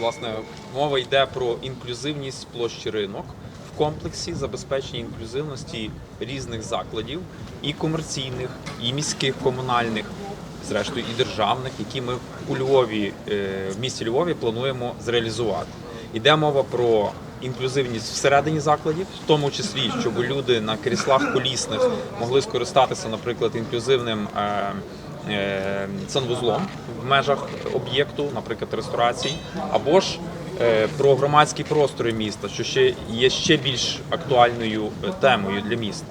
власне мова йде про інклюзивність площі ринок в комплексі забезпечення інклюзивності різних закладів, і комерційних, і міських, комунальних, зрештою і державних, які ми у Львові, е, в місті Львові плануємо зреалізувати. Йде мова про інклюзивність всередині закладів, в тому числі, щоб люди на кріслах колісних могли скористатися, наприклад, інклюзивним. Е, санвузлом в межах об'єкту, наприклад, ресторації, або ж е, про громадські простори міста, що ще є ще більш актуальною е, темою для міста.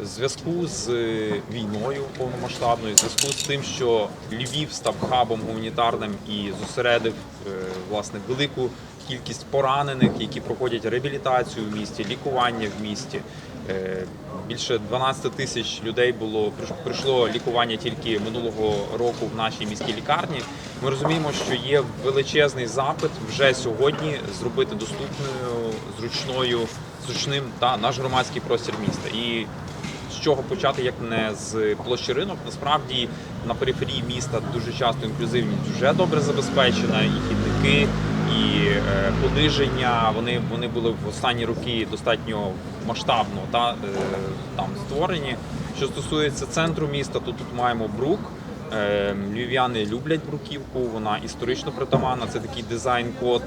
В зв'язку з війною повномасштабною, в зв'язку з тим, що Львів став хабом гуманітарним і зосередив власне велику кількість поранених, які проходять реабілітацію в місті, лікування в місті. Е, Більше 12 тисяч людей було пройшло лікування тільки минулого року в нашій міській лікарні. Ми розуміємо, що є величезний запит вже сьогодні зробити доступною, зручною, зручним та наш громадський простір міста. І з чого почати, як не з площі ринок. Насправді на периферії міста дуже часто інклюзивність вже добре забезпечена, і хідники, і е, пониження. Вони вони були в останні роки достатньо масштабно та е, там створені. Що стосується центру міста, то тут маємо брук. Е, Львів'яни люблять бруківку, вона історично притаманна. Це такий дизайн-код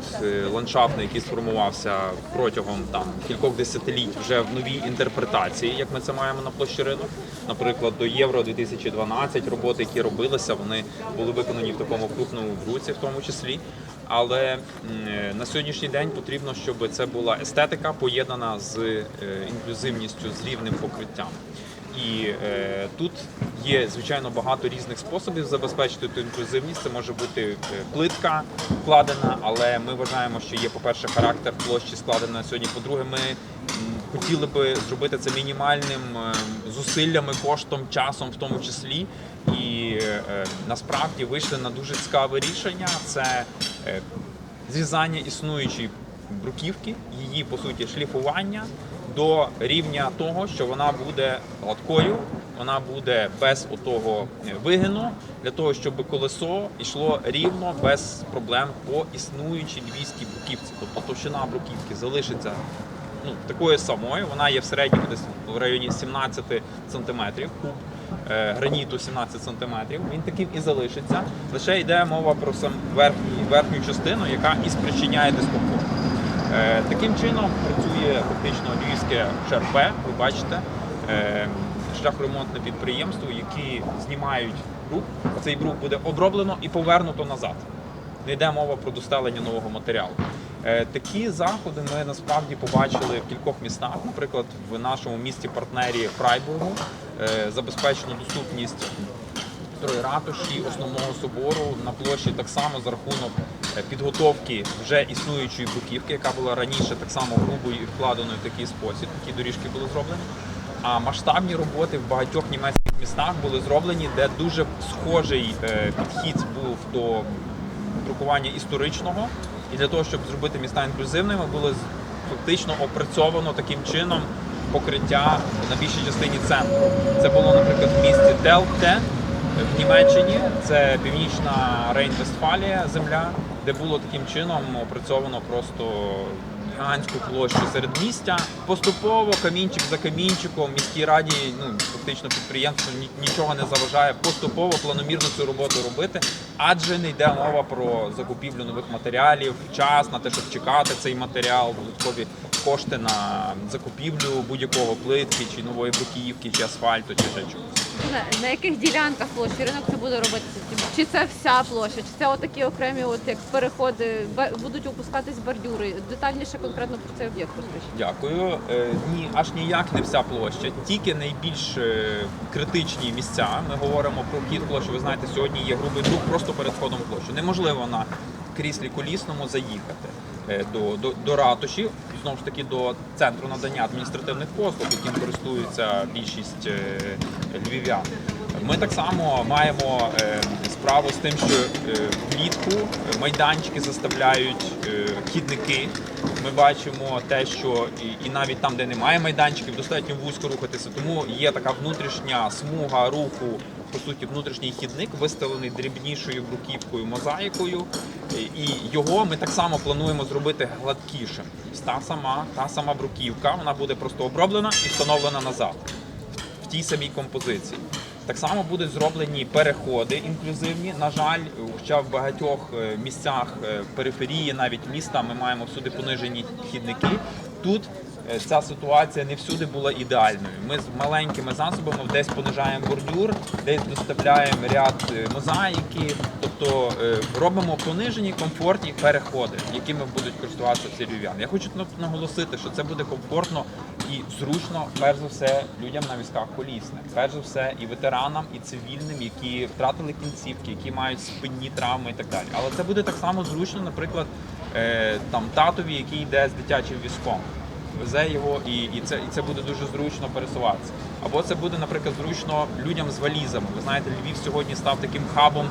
ландшафтний, який сформувався протягом там кількох десятиліть вже в новій інтерпретації, як ми це маємо на площі ринок. Наприклад, до Євро 2012 роботи, які робилися, вони були виконані в такому крупному бруці, в тому числі. Але е, на сьогоднішній день потрібно, щоб це була естетика поєднана з е, інклюзивністю, з рівним покриттям. І е, тут є звичайно багато різних способів забезпечити ту інклюзивність. Це може бути е, плитка вкладена, але ми вважаємо, що є, по-перше, характер площі складена сьогодні. По-друге, ми хотіли би зробити це мінімальним е, зусиллями, коштом, часом, в тому числі. І е, е, насправді вийшли на дуже цікаве рішення. Це зрізання існуючої бруківки, її по суті шліфування до рівня того, що вона буде гладкою, вона буде без отого вигину, для того, щоб колесо йшло рівно без проблем по існуючій львівській бруківці. Тобто товщина бруківки залишиться ну, такою самою. Вона є в середньому десь в районі 17 сантиметрів. Куб е, граніту 17 сантиметрів. Він таким і залишиться. Лише йде мова про сам верхню, верхню частину, яка і спричиняє дискомфорт. Е, Таким чином працює фактично львівське ШРП, ви бачите, е, шляхоремонтне підприємство, які знімають брук. Цей брук буде оброблено і повернуто назад. Не йде мова про достелення нового матеріалу. Е, Такі заходи ми насправді побачили в кількох містах. Наприклад, в нашому місті партнері Фрайбургу е, забезпечено доступність ратуші, основного собору на площі так само за рахунок е, підготовки вже існуючої бруківки, яка була раніше так само грубою і вкладеною в такий спосіб. Такі доріжки були зроблені. А масштабні роботи в багатьох німецьких містах були зроблені, де дуже схожий підхід був до друкування історичного. І для того, щоб зробити міста інклюзивними, було фактично опрацьовано таким чином покриття на більшій частині центру. Це було, наприклад, в місті Телте в Німеччині, це північна Рейн-Вестфалія, земля, де було таким чином опрацьовано просто гігантську площу серед містя. Поступово камінчик за камінчиком міській раді, ну фактично підприємство нічого не заважає поступово планомірно цю роботу робити, адже не йде мова про закупівлю нових матеріалів, час на те, щоб чекати цей матеріал, додаткові кошти на закупівлю будь-якого плитки, чи нової бруківки, чи асфальту, чи ще чогось. На, на яких ділянках площі ринок це буде робитися? Чи це вся площа, чи це отакі окремі, от як переходи, бе- будуть опускатись бордюри? Детальніше конкретно про цей об'єкт розкажіть. Дякую. Е, Ні, аж ніяк не вся площа, тільки найбільш е, критичні місця. Ми говоримо про вхід в площу. Ви знаєте, сьогодні є грубий друк просто перед входом в площу. Неможливо на кріслі колісному заїхати е, до, до, до ратуші, знову ж таки до центру надання адміністративних послуг, яким користуються більшість е, львів'ян. Ми так само маємо е, справу з тим, що влітку майданчики заставляють хідники. Ми бачимо те, що і навіть там, де немає майданчиків, достатньо вузько рухатися. Тому є така внутрішня смуга руху по суті внутрішній хідник, виставлений дрібнішою бруківкою, мозаїкою, і- його ми так само плануємо зробити гладкішим. Та сама, та сама бруківка, вона буде просто оброблена і встановлена назад в тій самій композиції. Так само будуть зроблені переходи інклюзивні. На жаль, хоча в багатьох е, місцях е, периферії, навіть міста, ми маємо всюди понижені хідники. Тут ця ситуація не всюди була ідеальною. Ми з маленькими засобами десь понижаємо бордюр, десь доставляємо ряд е, мозаїки, тобто е, робимо понижені комфортні переходи, якими будуть користуватися всі львів'яни. Я хочу наголосити, що це буде комфортно і зручно, перш за все, людям на візках колісних, перш за все, і ветеранам, і цивільним, які втратили кінцівки, які мають спинні травми і так далі. Але це буде так само зручно, наприклад, е, там татові, який йде з дитячим візком. Везе його, і, і, це, і це буде дуже зручно пересуватися. Або це буде, наприклад, зручно людям з валізами. Ви знаєте, Львів сьогодні став таким хабом,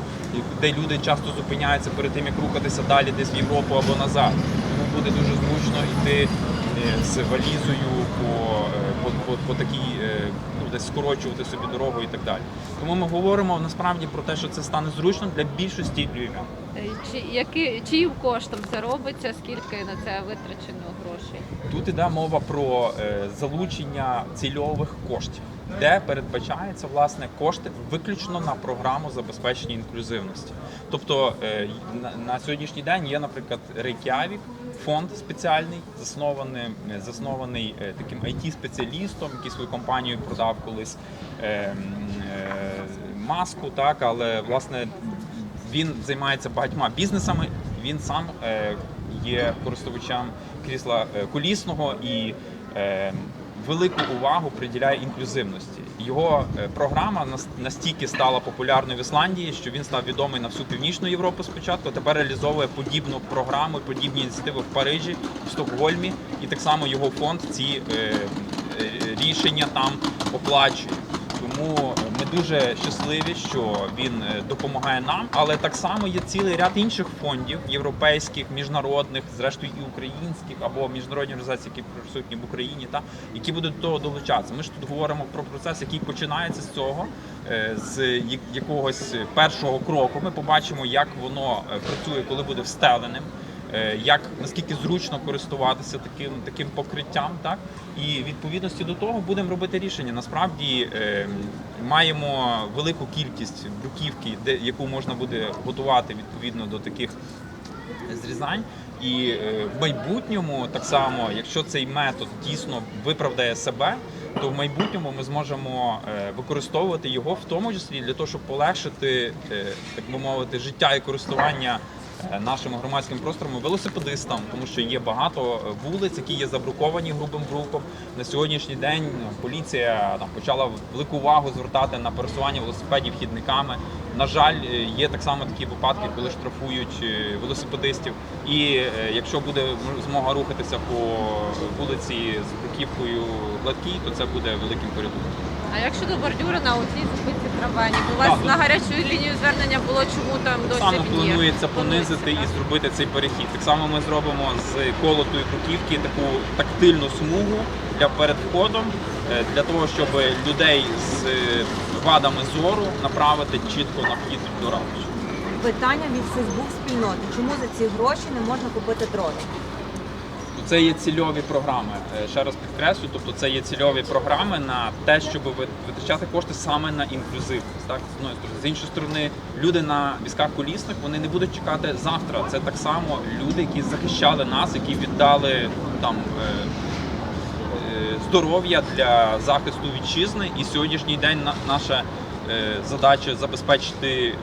де люди часто зупиняються перед тим, як рухатися далі десь в Європу або назад. Тому буде дуже зручно йти е, з валізою по, е, по, по, по такій, е, десь скорочувати собі дорогу і так далі. Тому ми говоримо насправді про те, що це стане зручно для більшості львів'ян. Е, Чи, які, чиїм коштом це робиться, скільки на це витрачено грошей? Тут іде мова про е, залучення цільових коштів, де передбачається власне кошти виключно на програму забезпечення інклюзивності. Тобто е, на, сьогоднішній день є, наприклад, Reykjavik, фонд спеціальний, заснований, е, заснований е, таким IT-спеціалістом, який свою компанію продав колись е, маску, так, але власне він займається багатьма бізнесами. Він сам є користувачем крісла колісного і велику увагу приділяє інклюзивності. Його е, програма нас- настільки стала популярною в Ісландії, що він став відомий на всю північну Європу спочатку. Тепер реалізовує подібну програму, подібні ініціативи в Парижі, в Стокгольмі, і так само його фонд ці е, е, рішення там оплачує. Тому ми дуже щасливі, що він е, допомагає нам, але так само є цілий ряд інших фондів європейських, міжнародних, зрештою і українських або міжнародні організації, які присутні в Україні, та які будуть до того долучатися. Ми ж тут говоримо про процес, який починається з цього, е, з якогось першого кроку. Ми побачимо, як воно е, працює, коли буде встеленим як наскільки зручно користуватися таким таким покриттям, так і відповідності до того будемо робити рішення. Насправді е, маємо велику кількість бруківки, де яку можна буде готувати відповідно до таких зрізань. І е, в майбутньому так само, якщо цей метод дійсно виправдає себе, то в майбутньому ми зможемо е, використовувати його в тому числі для того, щоб полегшити, е, так би мовити, життя і користування е, нашим громадським простором велосипедистам, тому що є багато е, вулиць, які є забруковані грубим бруком. На сьогоднішній день ну, поліція там почала велику увагу звертати на пересування велосипедів хідниками. На жаль, е, є так само такі випадки, коли штрафують е, велосипедистів. І е, якщо буде змога рухатися по вулиці з бруківкою гладкій, то це буде великим порятунком. А як щодо бордюра на оцій зупинці трамвайні? У вас Так, на гарячу лінію звернення було, чому там досі Саме він є? планується понизити і так? зробити цей перехід. Так само ми зробимо з колотої бруківки таку тактильну смугу для перед входом, е, для того, щоб людей з е, вадами зору направити чітко на вхід до ратуші. Питання від Фейсбук спільноти. Чому за ці гроші не можна купити дрони? Це є цільові програми. Е, Ще раз підкреслю, тобто це є цільові програми на те, щоб витрачати кошти саме на інклюзивність. Так, з одної сторони, з іншої сторони, люди на візках колісних вони не будуть чекати завтра. Це так само люди, які захищали нас, які віддали там. е, е, Здоров'я для захисту вітчизни, і сьогоднішній день на- наша задача забезпечити е,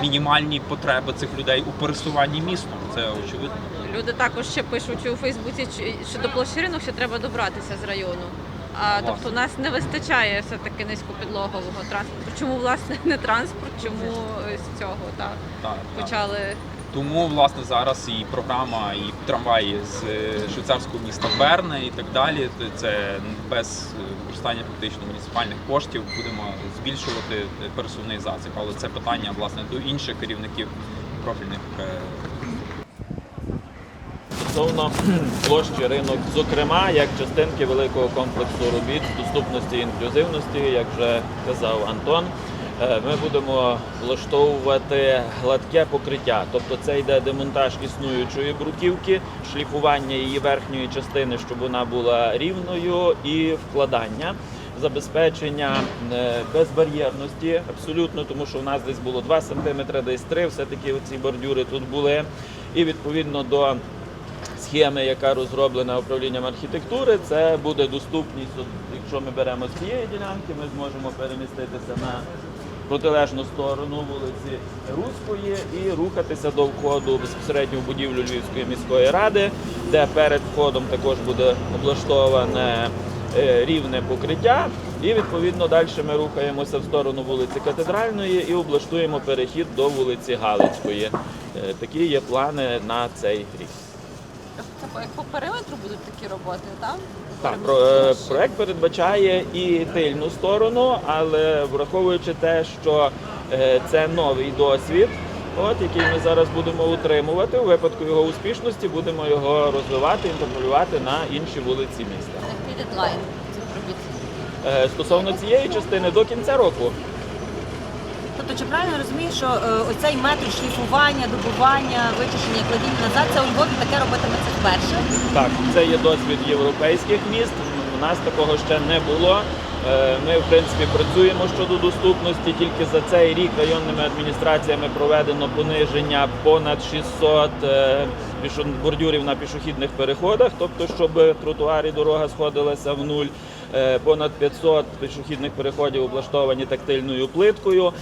мінімальні потреби цих людей у пересуванні містом. Це очевидно. Люди також ще пишуть у Фейсбуці, що до площі ринок ще треба добратися з району. А Власне. тобто у нас не вистачає все-таки низькопідлогового транспорту. Чому власне не транспорт? Чому е, з цього Так, так. почали Тому власне зараз і програма, і трамваї з е, швейцарського міста Берне і так далі. Це без е, використання фактично муніципальних коштів будемо збільшувати е, пересувний засіб. Але це питання власне до інших керівників профільних стосовно площі ринок, зокрема як частинки великого комплексу робіт доступності і інклюзивності, як вже казав Антон. Е, Ми будемо влаштовувати гладке покриття, тобто це йде демонтаж існуючої бруківки, шліфування її верхньої частини, щоб вона була рівною, і вкладання. Забезпечення е, безбар'єрності абсолютно, тому що у нас десь було 2 см, десь 3, все-таки ці бордюри тут були. І відповідно до схеми, яка розроблена управлінням архітектури, це буде доступність. Якщо ми беремо з цієї ділянки, ми зможемо переміститися на протилежну сторону вулиці Руської і рухатися до входу безпосередньо в будівлю Львівської міської ради, де перед входом також буде облаштоване е, рівне покриття. І відповідно далі ми рухаємося в сторону вулиці Катедральної і облаштуємо перехід до вулиці Галицької. Е, Такі є плани на цей рік. Як по периметру будуть такі роботи, так? Так, про, е, проект передбачає і тильну сторону, але враховуючи те, що е, це новий досвід, от який ми зараз будемо утримувати, у випадку його успішності будемо його розвивати, інтерполювати на інші вулиці міста. Який дедлайн цих робіт? Е, Стосовно цієї частини до кінця року. Тобто, чи правильно розумієш, що е, оцей метод шліфування, добування, вичищення, кладіння назад, це у Львові таке робитиметься вперше? Так, це є досвід європейських міст. У нас такого ще не було. Е, Ми, в принципі, працюємо щодо доступності. Тільки за цей рік районними адміністраціями проведено пониження понад 600 е, бордюрів на пішохідних переходах, тобто, щоб тротуар і дорога сходилася в нуль. Понад 500 пішохідних переходів облаштовані тактильною плиткою.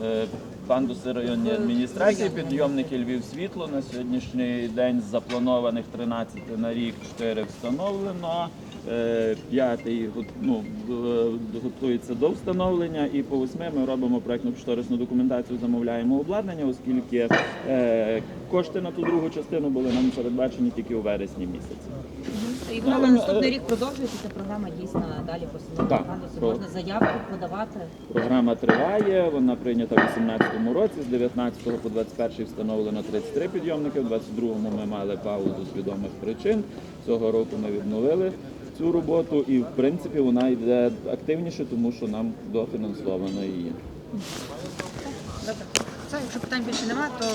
Е, Пандуси районної адміністрації, підйомники Львів світло. На сьогоднішній день з запланованих 13 на рік 4 встановлено. Е, П'ятий ну, готується до встановлення, і по восьми ми робимо проєктно-кошторисну документацію, замовляємо обладнання, оскільки е, кошти на ту другу частину були нам передбачені тільки у вересні місяці. І на е, наступний рік продовжується ця програма дійсно далі по Так, самому про- Можна заявку подавати. Програма триває, вона прийнята в 2018 році. З 19 по 21 встановлено 33 підйомники. В 22-му ми мали паузу з відомих причин. Цього року ми відновили цю роботу, і в принципі вона йде активніше, тому що нам дофінансовано її. Добре. Це, якщо питань більше немає, то